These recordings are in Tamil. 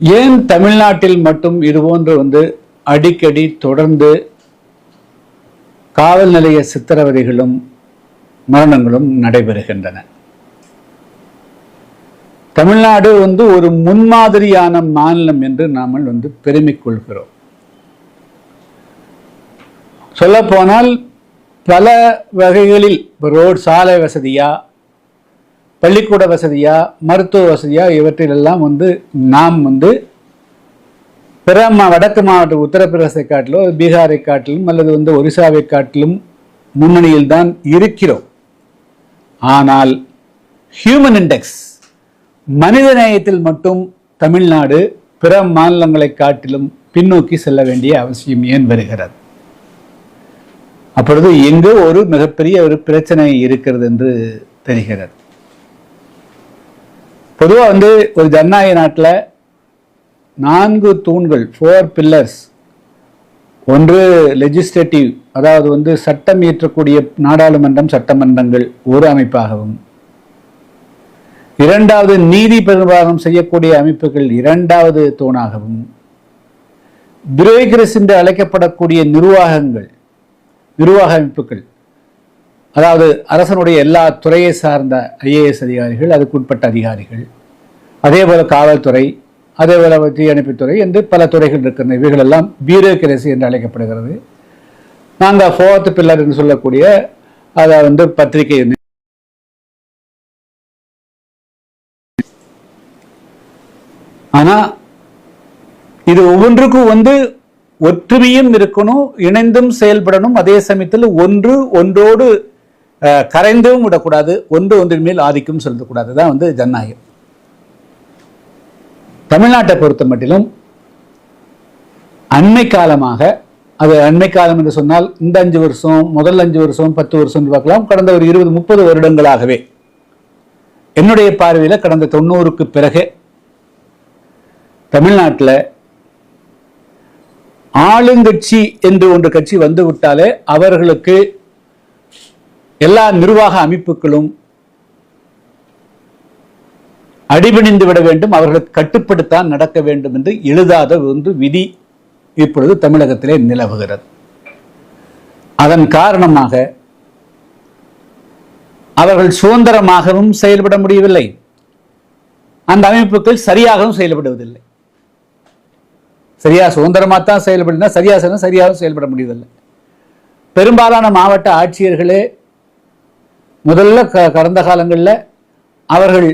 ஏன் தமிழ்நாட்டில் மட்டும் இதுபோன்று வந்து அடிக்கடி தொடர்ந்து காவல் நிலைய சித்திரவதைகளும் மரணங்களும் நடைபெறுகின்றன? தமிழ்நாடு வந்து ஒரு முன்மாதிரியான மாநிலம் என்று நாம் வந்து பெருமை கொள்கிறோம். சொல்லப்போனால் பல வகைகளில் இப்போ ரோடு சாலை வசதியாக பள்ளிக்கூட வசதியாக மருத்துவ வசதியாக இவற்றிலெல்லாம் வந்து நாம் வந்து பிற மா வடக்கு மாவட்ட உத்தரப்பிரதேசத்தை காட்டிலோ பீகாரை காட்டிலும் அல்லது வந்து ஒரிசாவை காட்டிலும் முன்னணியில் தான் இருக்கிறோம். ஆனால் ஹியூமன் இண்டெக்ஸ் மனித நேயத்தில் மட்டும் தமிழ்நாடு பிற மாநிலங்களை காட்டிலும் பின்னோக்கி செல்ல வேண்டிய அவசியம் ஏன் வருகிறது? அப்பொழுது இங்கு ஒரு மிகப்பெரிய ஒரு பிரச்சனை இருக்கிறது என்று தெரிகிறது. பொதுவாக வந்து ஒரு ஜனநாயக நாட்டில் நான்கு தூண்கள் ஃபோர் பில்லர்ஸ் ஒன்று லெஜிஸ்லேட்டிவ் அதாவது வந்து சட்டம் இயற்றக்கூடிய நாடாளுமன்றம் சட்டமன்றங்கள் ஒரு அமைப்பாகவும். இரண்டாவது நீதி பெரும்பாகம் செய்யக்கூடிய அமைப்புகள் இரண்டாவது தூணாகவும். பியூரோக்ரஸ் என்று அழைக்கப்படக்கூடிய நிர்வாகங்கள் நிர்வாக அமைப்புகள் அதாவது அரசனுடைய எல்லா துறையை சார்ந்த ஐஏஎஸ் அதிகாரிகள் அதுக்குட்பட்ட அதிகாரிகள். அதே போல் காவல்துறை அதே போல தீயணைப்புத்துறை என்று பல துறைகள் இருக்கின்றன. இவைகள் எல்லாம் பியூரோக்ரசி என்று அழைக்கப்படுகிறது. நாங்கள் ஃபோர்த் பில்லர் என்று சொல்லக்கூடிய அதை வந்து பத்திரிகை ஆனால் இது ஒவ்வொன்றுக்கும் வந்து ஒற்றுமையும் இருக்கணும் இணைந்தும் செயல்படணும். அதே சமயத்தில் ஒன்று ஒன்றோடு கரைந்தும் விடக்கூடாது. ஒன்று ஒன்றின் மேல் ஆதிக்கம் செலுத்தக்கூடாது. தான் வந்து ஜனநாயகம். தமிழ்நாட்டை பொறுத்த மட்டிலும் அண்மை காலமாக அது அண்மை காலம் என்று சொன்னால் இந்த அஞ்சு வருஷம் முதல் அஞ்சு வருஷம் பத்து வருஷம் என்று பார்க்கலாம். கடந்த ஒரு இருபது முப்பது வருடங்களாகவே என்னுடைய பார்வையில் கடந்த தொண்ணூறுக்கு பிறகு தமிழ்நாட்டில் ஆளுங்கட்சி என்று ஒன்று கட்சி வந்துவிட்டாலே அவர்களுக்கு எல்லா நிர்வாக அமைப்புகளும் அடிபணிந்து விட வேண்டும். அவர்களுக்கு கட்டுப்படுத்தான் நடக்க வேண்டும் என்று எழுதாத ஒன்று விதி இப்பொழுது தமிழகத்திலே நிலவுகிறது. அதன் காரணமாக அவர்கள் சுதந்திரமாகவும் செயல்பட முடியவில்லை. அந்த அமைப்புகள் சரியாகவும் செயல்படுவதில்லை. சரியா சுதந்திரமாக தான் செயல்படுனா சரியா சொன்னா சரியாகவும் செயல்பட முடியவில்லை பெரும்பாலான மாவட்ட ஆட்சியர்களே முதல்ல க கடந்த காலங்களில் அவர்கள்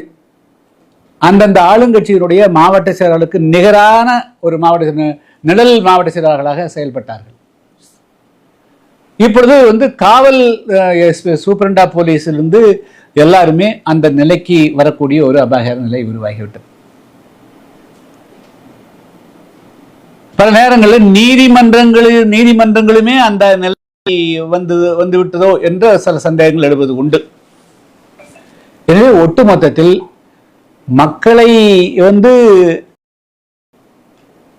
அந்தந்த ஆளுங்கட்சியினுடைய மாவட்ட செயலாளருக்கு நிகரான ஒரு மாவட்ட நிழல் மாவட்ட செயலாளர்களாக செயல்பட்டார்கள். இப்பொழுது வந்து காவல் சூப்பரண்டா போலீஸிலிருந்து எல்லாருமே அந்த நிலைக்கு வரக்கூடிய ஒரு அபாயகர நிலை உருவாகிவிட்டது. பல நேரங்களில் நீதிமன்றங்களில் நீதிமன்றங்களுமே அந்த நிலை வந்து வந்து விட்டதோ என்ற சில சந்தேகங்கள் எழுவது உண்டு. எனவே ஒட்டுமொத்தத்தில் மக்களை வந்து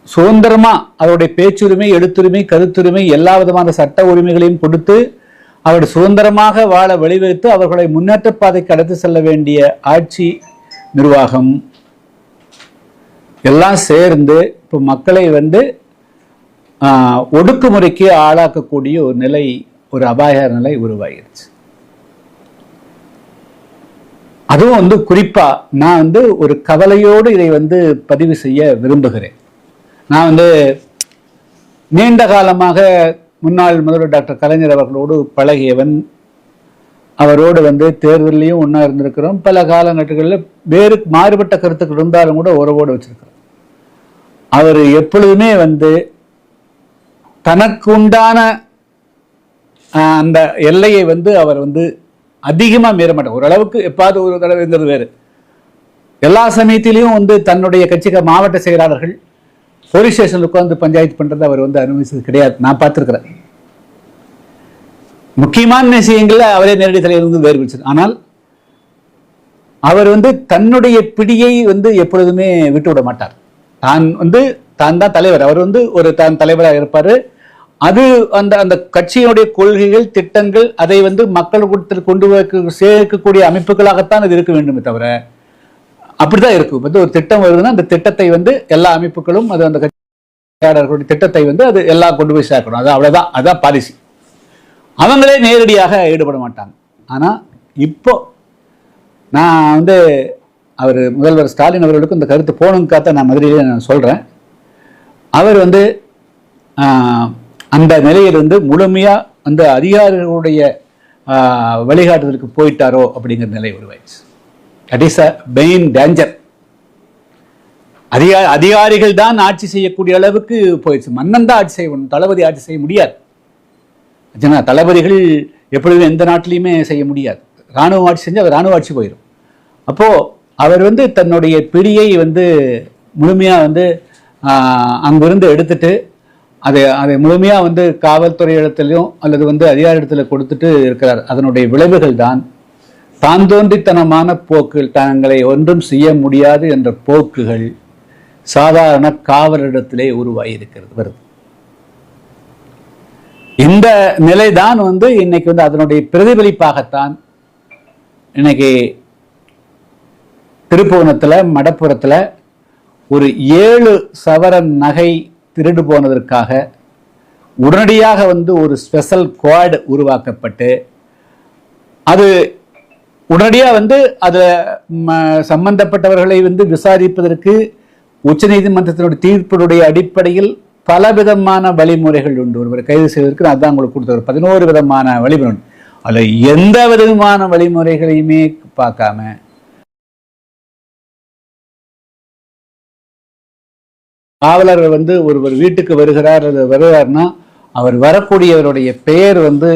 சுதந்திரமா அவருடைய பேச்சுரிமை எழுத்துரிமை கருத்துரிமை எல்லா விதமான சட்ட உரிமைகளையும் கொடுத்து அவர் சுதந்திரமாக வாழ வழிவகுத்து அவர்களை முன்னேற்ற பாதைக்கு அடுத்து செல்ல வேண்டிய ஆட்சி நிர்வாகம் எல்லாம் சேர்ந்து இப்போ மக்களை வந்து ஆஹ், ஒடுக்குமுறைக்கு ஆளாக்கக்கூடிய ஒரு நிலை ஒரு அபாய நிலை உருவாகிருச்சு அதுவும் வந்து குறிப்பா நான் வந்து ஒரு கவலையோடு இதை வந்து பதிவு செய்ய விரும்புகிறேன். நான் வந்து நீண்ட காலமாக முன்னாள் முதல்வர் டாக்டர் கலைஞர் அவர்களோடு பழகியவன் அவரோடு வந்து தேர்தலையும் ஒன்றா இருந்திருக்கிறோம். பல காலகட்டங்களில் வேறு மாறுபட்ட கருத்துக்கள் இருந்தாலும் கூட உறவோடு வச்சிருக்கிறோம். அவர் எப்பொழுதுமே வந்து தனக்கு உண்டான அந்த எல்லையை வந்து அவர் வந்து அதிகமாக மீறமாட்டார் ஓரளவுக்கு எப்பாவது ஒரு தடவைங்கிறது வேறு. எல்லா சமயத்திலையும் வந்து தன்னுடைய கட்சிக்கு மாவட்ட செயலாளர்கள் போலீஸ் ஸ்டேஷனில் உட்காந்து பஞ்சாயத்து பண்ணுறது அவர் வந்து அனுமதிச்சது கிடையாது. நான் பார்த்துருக்குறேன். முக்கியமான விஷயங்கள்ல அவரே நேரடி தலைவர் வேறு ஆனால் அவர் வந்து தன்னுடைய பிடியை வந்து எப்பொழுதுமே விட்டு விட மாட்டார். தான் வந்து தான் தான் தலைவர். அவர் வந்து ஒரு தான் தலைவராக இருப்பார். அது அந்த அந்த கட்சியினுடைய கொள்கைகள் திட்டங்கள் அதை வந்து மக்கள் கூட்டத்தில் கொண்டு சேர்க்கக்கூடிய அமைப்புகளாகத்தான் அது இருக்க வேண்டுமே தவிர அப்படிதான் இருக்கும். வந்து ஒரு திட்டம் வருதுன்னா அந்த திட்டத்தை வந்து எல்லா அமைப்புகளும் அது அந்த கட்சியாளர்களுடைய திட்டத்தை வந்து அது எல்லாம் கொண்டு போய் சேர்க்கணும். அது அவ்வளவுதான். அதுதான் பாலிசி அவங்களே நேரடியாக ஈடுபட மாட்டாங்க. ஆனால் இப்போ நான் வந்து அவர் முதல்வர் ஸ்டாலின் அவர்களுக்கும் இந்த கருத்து போகணுங்காத்த நான் மதுரையிலே நான் சொல்கிறேன் அவர் வந்து அந்த நிலையிலிருந்து முழுமையாக அந்த அதிகாரிகளுடைய வழிகாட்டுதலுக்கு போயிட்டாரோ அப்படிங்கிற நிலை உருவாயிடுச்சு. That is a main danger அதிகா அதிகாரிகள் தான் ஆட்சி செய்யக்கூடிய அளவுக்கு போயிடுச்சு. மன்னன் தான் ஆட்சி செய்யணும் தளபதி ஆட்சி செய்ய முடியாது. ஆச்சுங்களா? தளபதிகள் எப்பொழுதும் எந்த நாட்டிலையுமே செய்ய முடியாது. ராணுவ ஆட்சி செஞ்சு அது ராணுவ ஆட்சி போயிடும் அப்போது அவர் வந்து தன்னுடைய பிடியை வந்து முழுமையாக வந்து அங்கிருந்து எடுத்துட்டு அதை அதை முழுமையாக வந்து காவல்துறை இடத்துலையும் அல்லது வந்து அதிகார இடத்துல கொடுத்துட்டு இருக்கிறார். அதனுடைய விளைவுகள் தான் தான் தோன்றித்தனமான போக்குகள் தங்களை ஒன்றும் செய்ய முடியாது என்ற போக்குகள் சாதாரண காவலரிடத்திலே உருவாகி இருக்கிறது வருது. இந்த நிலைதான் வந்து இன்னைக்கு வந்து அதனுடைய பிரதிபலிப்பாகத்தான் இன்னைக்கு திருப்புவனத்தில் மடப்புறத்தில் ஒரு ஏழு சவரன் நகை திருடு போனதற்காக உடனடியாக வந்து ஒரு ஸ்பெஷல் குவாட் உருவாக்கப்பட்டு அது உடனடியாக வந்து அது சம்பந்தப்பட்டவர்களை வந்து விசாரிப்பதற்கு உச்சநீதிமன்றத்தினுடைய தீர்ப்பினுடைய அடிப்படையில் பல விதமான வழிமுறைகள் உண்டு. ஒருவரை கைது செய்வதற்கு அதான் உங்களுக்கு கொடுத்தவர். பதினோரு விதமான வழிமுறை உண்டு. அதில் எந்த விதமான வழிமுறைகளையுமே பார்க்காம காவலர் வந்து ஒருவர் வீட்டுக்கு வருகிறார் அது வருகிறார்னா அவர் வரக்கூடியவருடைய பெயர் வந்து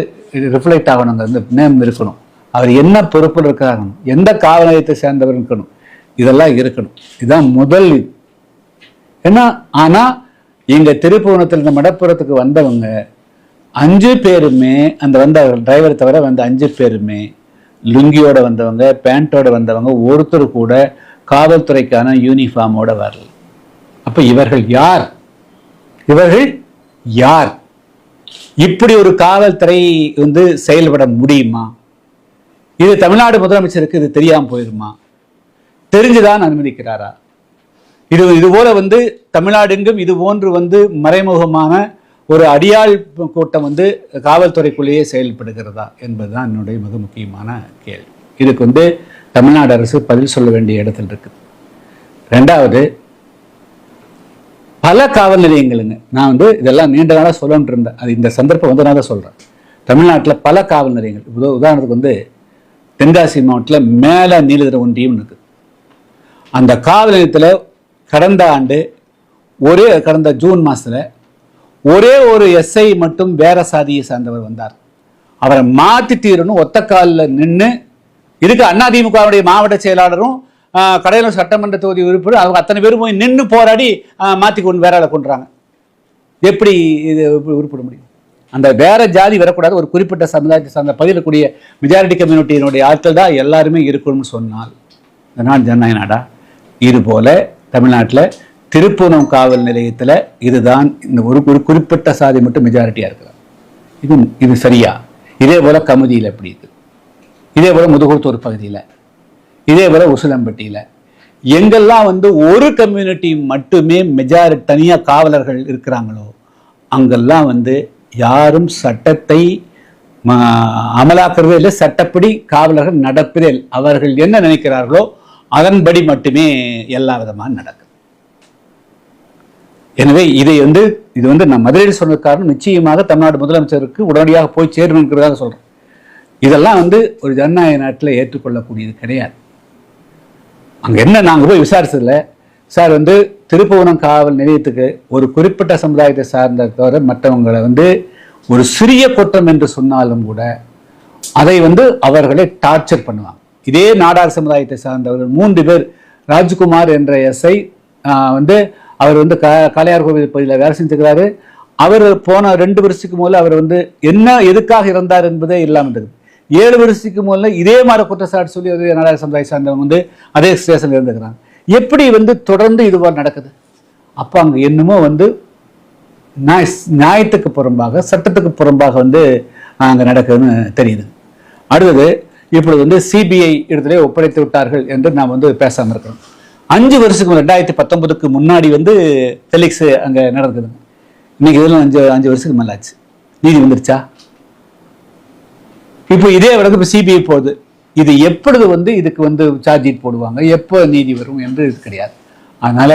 ரிஃப்ளெக்ட் ஆகணும் அந்த நேம் இருக்கணும். அவர் என்ன பொறுப்பில் இருக்காங்க எந்த காவல் நிலையத்தை சேர்ந்தவர் இருக்கணும் இதெல்லாம் இருக்கணும். இதுதான் முதல் என்ன ஏன்னா ஆனா எங்க திருப்புவனத்தில் இந்த மடப்புறத்துக்கு வந்தவங்க அஞ்சு பேருமே அந்த வந்த டிரைவர் தவிர வந்த அஞ்சு பேருமே லுங்கியோட வந்தவங்க பேண்டோட வந்தவங்க ஒருத்தர் கூட காவல்துறைக்கான யூனிஃபார்மோட வரல. அப்ப இவர்கள் யார்? இவர்கள் யார்? இப்படி ஒரு காவல்துறை வந்து செயல்பட முடியுமா? இது தமிழ்நாடு முதலமைச்சருக்கு இது தெரியாமல் போயிருமா? தெரிஞ்சுதான் அனுமதிக்கிறாரா? இது இது போல வந்து தமிழ்நாடெங்கும் இது போன்று வந்து மறைமுகமான ஒரு அடியாள் கூட்டம் வந்து காவல்துறைக்குள்ளேயே செயல்படுகிறதா என்பதுதான் என்னுடைய மிக முக்கியமான கேள்வி. இதுக்கு வந்து தமிழ்நாடு அரசு பதில் சொல்ல வேண்டிய இடத்தில் இருக்குது ரெண்டாவது பல காவல் நிலையங்களுங்க நான் வந்து இதெல்லாம் நீண்ட நாளாக சொல்லணுன்ட்டு இருந்தேன். அது இந்த சந்தர்ப்பம் வந்து நான் தான் சொல்கிறேன் தமிழ்நாட்டில் பல காவல் நிலையங்கள் உத உதாரணத்துக்கு வந்து தென்காசி மாவட்டத்தில் மேலே நீலகிரி ஒன்றியம் இருக்குது அந்த காவல் நிலையத்தில் கடந்த ஆண்டு ஒரே கடந்த ஜூன் மாதத்தில் ஒரே ஒரு எஸ்ஐ மட்டும் வேற சாதியை சார்ந்தவர் வந்தார். அவரை மாற்றி தீரணும் ஒத்த காலில் நின்று இதுக்கு அதிமுகவுடைய மாவட்ட செயலாளரும் ஆஹ், கடையலூர் சட்டமன்ற தொகுதி உறுப்பினர் அவங்க அத்தனை பேரும் போய் நின்று போராடி மாற்றி கொண்டு வேற கொண்டுறாங்க எப்படி இது உருப்பிட முடியும்? அந்த வேற ஜாதி வரக்கூடாது ஒரு குறிப்பிட்ட சமுதாயத்தை சார்ந்த பகிரக்கூடிய மெஜாரிட்டி கம்யூனிட்டியினுடைய ஆட்கள் தான் எல்லாருமே இருக்கணும்னு சொன்னால் இந்த நாடு ஜனநாயக நாடா? இதுபோல தமிழ்நாட்டில் திருப்பூரம் காவல் நிலையத்தில் இதுதான் இந்த ஒரு ஒரு குறிப்பிட்ட சாதி மட்டும் மெஜாரிட்டியாக இருக்கிறார் இது இது சரியா? இதே போல் கமுதியில் எப்படி இது இதே போல் முதுகுளத்தூர் பகுதியில் இதே போல் உசிலம்பட்டியில் எங்கெல்லாம் வந்து ஒரு கம்யூனிட்டி மட்டுமே மெஜாரிட்டி தனியாக காவலர்கள் இருக்கிறாங்களோ அங்கெல்லாம் வந்து யாரும் சட்டத்தை அமலாக்குறதே இல்லை. சட்டப்படி காவலர்கள் நடப்பதே அவர்கள் என்ன நினைக்கிறார்களோ அதன்படி மட்டுமே எல்லா விதமாக நடக்குது எனவே இதை வந்து இது வந்து நான் மதுரையில் சொன்ன காரணம் நிச்சயமாக தமிழ்நாடு முதலமைச்சருக்கு உடனடியாக போய் சேரணுங்கிறதாக சொல்றேன். இதெல்லாம் வந்து ஒரு ஜனநாயக நாட்டில் ஏற்றுக்கொள்ளக்கூடியது கிடையாது. அங்க என்ன நாங்க போய் விசாரிச்சதில்ல. சார் வந்து திருப்புவனம் காவல் நிலையத்துக்கு ஒரு குறிப்பிட்ட சமுதாயத்தை சார்ந்த தவிர மற்றவங்களை வந்து ஒரு சிறிய குற்றம் என்று சொன்னாலும் கூட அதை வந்து அவர்களை டார்ச்சர் பண்ணுவாங்க. இதே நாடார் சமுதாயத்தை சார்ந்தவர்கள் மூன்று பேர் ராஜ்குமார் என்ற எஸ்ஐ வந்து அவர் வந்து க காளையார் கோவில் பகுதியில் வேலை செஞ்சுக்கிறாரு அவர் போன ரெண்டு வருஷத்துக்கு முதல்ல அவர் வந்து என்ன எதுக்காக இருந்தார் என்பதே இல்லாமல் இருக்குது ஏழு வருஷத்துக்கு முதல்ல இதே மாதிரி குற்றச்சாட்டு சொல்லி அதே நாடார் சமுதாய சார்ந்தவங்க வந்து அதே ஸ்டேஷனில் இருந்துக்கிறாங்க எப்படி வந்து தொடர்ந்து இதுவாக நடக்குது? அப்போ அங்கே என்னமோ வந்து நியாய நியாயத்துக்கு புறம்பாக சட்டத்துக்கு புறம்பாக வந்து அங்கே நடக்குதுன்னு தெரியுது. அடுத்தது இப்பொழுது வந்து சிபிஐ இடத்திலே ஒப்படைத்து விட்டார்கள் என்று நாம் வந்து பேசாமல் இருக்கிறோம். அஞ்சு வருஷத்துக்கு ரெண்டாயிரத்தி பத்தொன்பதுக்கு முன்னாடி வந்து ஃபெலிக்ஸ் அங்கே நடந்தது. இன்னைக்கு இதெல்லாம் அஞ்சு அஞ்சு வருஷத்துக்கு மேலே ஆச்சு. நீதி வந்துருச்சா? இப்போ இதே வழக்கு இப்போ சிபிஐ போகுது. இது எப்பொழுது வந்து இதுக்கு வந்து சார்ஜ் ஷீட் போடுவாங்க? எப்போ நீதி வரும் என்று இது கிடையாது. அதனால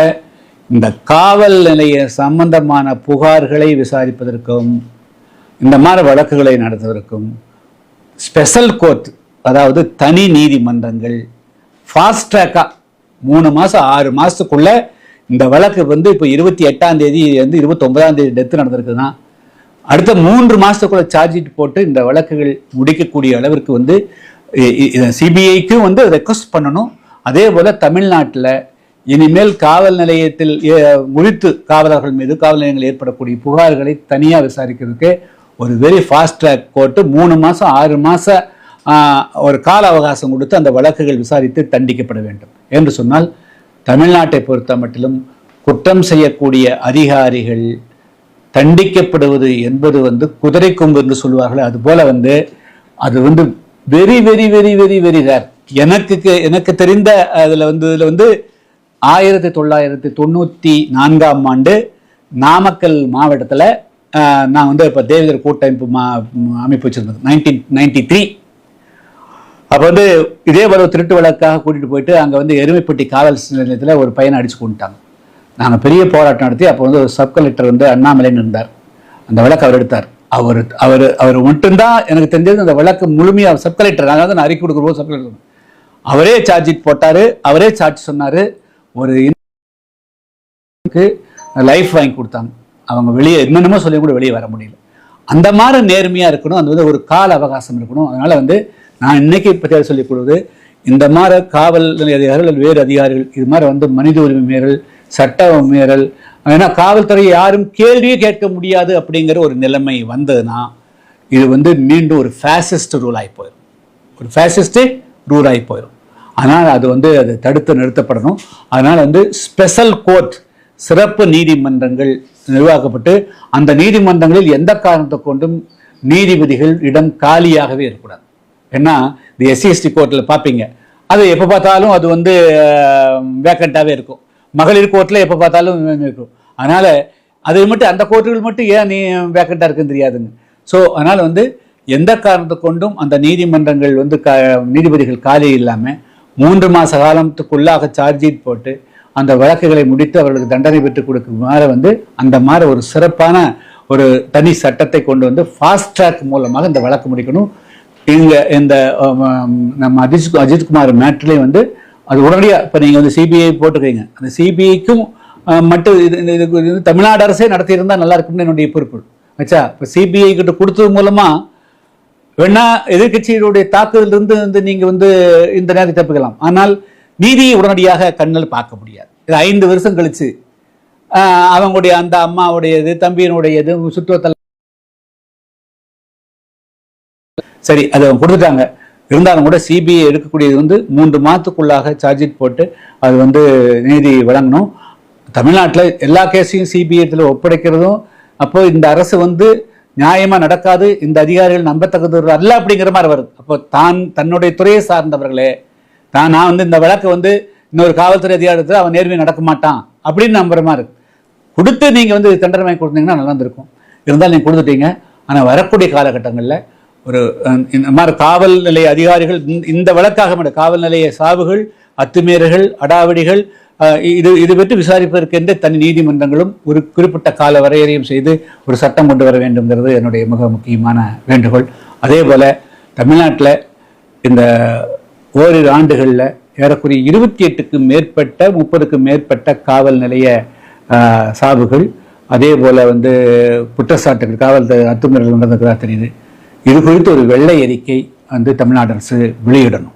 இந்த காவல் நிலைய சம்பந்தமான புகார்களை விசாரிப்பதற்கும் இந்த மாதிரி வழக்குகளை நடத்துவதற்கும் ஸ்பெஷல் கோர்ட் அதாவது தனி நீதிமன்றங்கள். ஃபாஸ்ட் ட்ராக்காக மூணு மாதம் ஆறு மாதத்துக்குள்ள இந்த வழக்கு வந்து இப்போ இருபத்தி எட்டாம் தேதி வந்து இருபத்தொன்பதாம் தேதி டெத்து நடந்திருக்குதுன்னா அடுத்த மூன்று மாதத்துக்குள்ள சார்ஜ் ஷீட் போட்டு இந்த வழக்குகள் முடிக்கக்கூடிய அளவிற்கு வந்து சிபிஐக்கும் வந்து ரெக்வஸ்ட் பண்ணணும். அதே போல் தமிழ்நாட்டில் இனிமேல் காவல் நிலையத்தில் ஏ- காவலர்கள் மீது காவல் நிலையங்கள் ஏற்படக்கூடிய புகார்களை தனியாக விசாரிக்கிறதுக்கு ஒரு வெரி ஃபாஸ்ட் ட்ராக் கோர்ட்டு மூணு மாதம் ஆறு மாதம் ஒரு கால அவகாசம் கொடுத்து அந்த வழக்குகள் விசாரித்து தண்டிக்கப்பட வேண்டும். என்று சொன்னால் தமிழ்நாட்டை பொறுத்த மட்டிலும் குற்றம் செய்யக்கூடிய அதிகாரிகள் தண்டிக்கப்படுவது என்பது வந்து குதிரை கொம்பு என்று சொல்வார்கள் அதுபோல வந்து அது வந்து very very very very very rare எனக்கு எனக்கு தெரிந்த அதில் வந்து இதில் வந்து ஆயிரத்தி தொள்ளாயிரத்தி தொண்ணூற்றி நான்காம் ஆண்டு நாமக்கல் மாவட்டத்தில் நான் வந்து இப்போ தேவேந்திர கூட்டமைப்பு மா அமைப்பு வச்சுருந்தேன் நைன்டீன் நைன்டி த்ரீ அப்போ வந்து இதே போல ஒரு திருட்டு வழக்காக கூட்டிட்டு போயிட்டு அங்கே வந்து எருமைப்பட்டி காவல் நிலையத்தில் ஒரு பையனை அடிச்சு கொண்டுட்டாங்க நாங்கள் பெரிய போராட்டம் நடத்தி அப்போ வந்து ஒரு சப் கலெக்டர் வந்து அண்ணாமலைன்னு இருந்தார் அந்த வழக்கு அவர் எடுத்தார். அவர் அவர் அவர் மட்டும்தான் எனக்கு தெரிஞ்சது அந்த வழக்கு முழுமையாக சப் கலெக்டர். வந்து நான் அறிக்கை கொடுக்குறோம் சப் கலெக்டர் அவரே சார்ஜ் போட்டார் அவரே சார்ஜ் சொன்னார். ஒரு லைஃப் வாங்கி கொடுத்தாங்க. அவங்க வெளியே என்னென்னமோ சொல்லி கூட வெளியே வர முடியல. அந்த மாதிரி நேர்மையாக இருக்கணும். அது வந்து ஒரு கால அவகாசம் இருக்கணும். அதனால் வந்து நான் இன்னைக்கு பற்றி சொல்லிக் கொடுவது இந்த மாதிரி காவல் அதிகாரிகள் வேறு அதிகாரிகள் இது மாதிரி வந்து மனித உரிமை மீறல் சட்ட மீறல் ஏன்னா காவல்துறை யாரும் கேள்வியே கேட்க முடியாது அப்படிங்கிற ஒரு நிலைமை வந்ததுன்னா இது வந்து மீண்டும் ஒரு ஃபேசிஸ்ட் ரூல் ஆகி போயிடும் ஒரு ஃபேசிஸ்ட் ரூல் ஆகி போயிடும் அதனால் அது வந்து அது தடுத்து நிறுத்தப்படணும். அதனால் வந்து ஸ்பெஷல் கோர்ட் சிறப்பு நீதிமன்றங்கள் நிர்வாகப்பட்டு அந்த நீதிமன்றங்களில் எந்த காரணத்தை கொண்டும் நீதிபதிகள் இடம் காலியாகவே இருக்கக்கூடாது. ஏன்னா இந்த எஸ்சிஎஸ்டி கோர்ட்டில் பார்ப்பீங்க அது எப்போ பார்த்தாலும் அது வந்து வேக்கண்ட்டாகவே இருக்கும். மகளிர் கோர்ட்டில் எப்போ பார்த்தாலும் இருக்கும். அதனால் அது மட்டும் அந்த கோர்ட்டுகள் மட்டும் ஏன் நீ வேக்கண்ட்டாக இருக்குன்னு தெரியாதுங்க ஸோ அதனால் வந்து எந்த காரணத்தை கொண்டும் அந்த நீதிமன்றங்கள் வந்து க நீதிபதிகள் காலி இல்லாமல் மூன்று மாத காலத்துக்குள்ளாக சார்ஜ் ஷீட் போட்டு அந்த வழக்குகளை முடித்து அவர்களுக்கு தண்டனை பெற்றுக் கொடுக்கும் மாதிரி வந்து அந்த மாதிரி ஒரு சிறப்பான ஒரு தனி சட்டத்தை கொண்டு வந்து ஃபாஸ்ட் ட்ராக் மூலமாக இந்த வழக்கு முடிக்கணும். இங்க இந்த நம்ம அஜித் அஜித்குமார் மேட்ரிலே வந்து அது உடனடியாக இப்போ நீங்கள் வந்து சிபிஐ போட்டுக்கிறீங்க அந்த சிபிஐக்கும் மட்டும் இது இது- இது தமிழ்நாடு அரசே நடத்தியிருந்தால் நல்லா இருக்கும்னு என்னுடைய பொறுப்பு. ஆச்சா இப்போ சிபிஐ கிட்ட கொடுத்தது மூலமா வேணா எதிர்க்கட்சிகளுடைய தாக்குதலிருந்து வந்து நீங்க வந்து இந்த நேரத்தை தப்பிக்கலாம். ஆனால் நீதியை உடனடியாக கண்ணில் பார்க்க முடியாது. இது ஐந்து வருஷம் கழிச்சு. அவங்களுடைய அந்த அம்மாவுடையது தம்பியினுடையது சுற்றுவத்தல் சரி அதை கொடுத்துட்டாங்க. இருந்தாலும் கூட சிபிஐ எடுக்கக்கூடியது வந்து மூன்று மாதத்துக்குள்ளாக சார்ஜ் ஷீட் போட்டு அது வந்து நீதி வழங்கணும். தமிழ்நாட்டில் எல்லா கேஸையும் சிபிஐத்தில் ஒப்படைக்கிறதும் அப்போ இந்த அரசு வந்து நியாயமாக நடக்காது இந்த அதிகாரிகள் நம்பத்தகுந்தவர் அல்ல அப்படிங்கிற மாதிரி வருது. அப்போ தான் தன்னுடைய துறையை சார்ந்தவர்களே தான் நான் வந்து இந்த வழக்கை வந்து இன்னொரு காவல்துறை அதிகாரத்தில் அவன் நேர்மையாக நடக்க மாட்டான் அப்படின்னு நம்புற மாதிரி இருக்கு. கொடுத்து நீங்கள் வந்து தண்டனை வாங்கி கொடுத்தீங்கன்னா நல்லா இருந்திருக்கும். இருந்தாலும் நீங்கள் கொடுத்துட்டீங்க. ஆனால் வரக்கூடிய காலகட்டங்களில் ஒரு இந்த மாதிரி காவல் நிலைய அதிகாரிகள் இந்த- இந்த வழக்காக மட்டும் காவல் நிலைய சாவுகள் அத்துமீறல்கள் அடாவடிகள் இது இது பற்றி விசாரிப்பதற்கென்று தனி நீதிமன்றங்களும் ஒரு குறிப்பிட்ட கால வரையறையும் செய்து ஒரு சட்டம் கொண்டு வர வேண்டும்ங்கிறது என்னுடைய மிக முக்கியமான வேண்டுகோள். அதே போல் தமிழ்நாட்டில் இந்த ஓரிரு ஆண்டுகளில் ஏறக்குறைய இருபத்தி எட்டுக்கும் மேற்பட்ட முப்பதுக்கும் மேற்பட்ட காவல் நிலைய சாவுகள் அதே போல் வந்து குற்றச்சாட்டுகள் காவல் அத்துமீறல் நடந்திருக்கிறதா தெரியுது. இது குறித்து ஒரு வெள்ளை அறிக்கை வந்து தமிழ்நாடு அரசு வெளியிடணும்.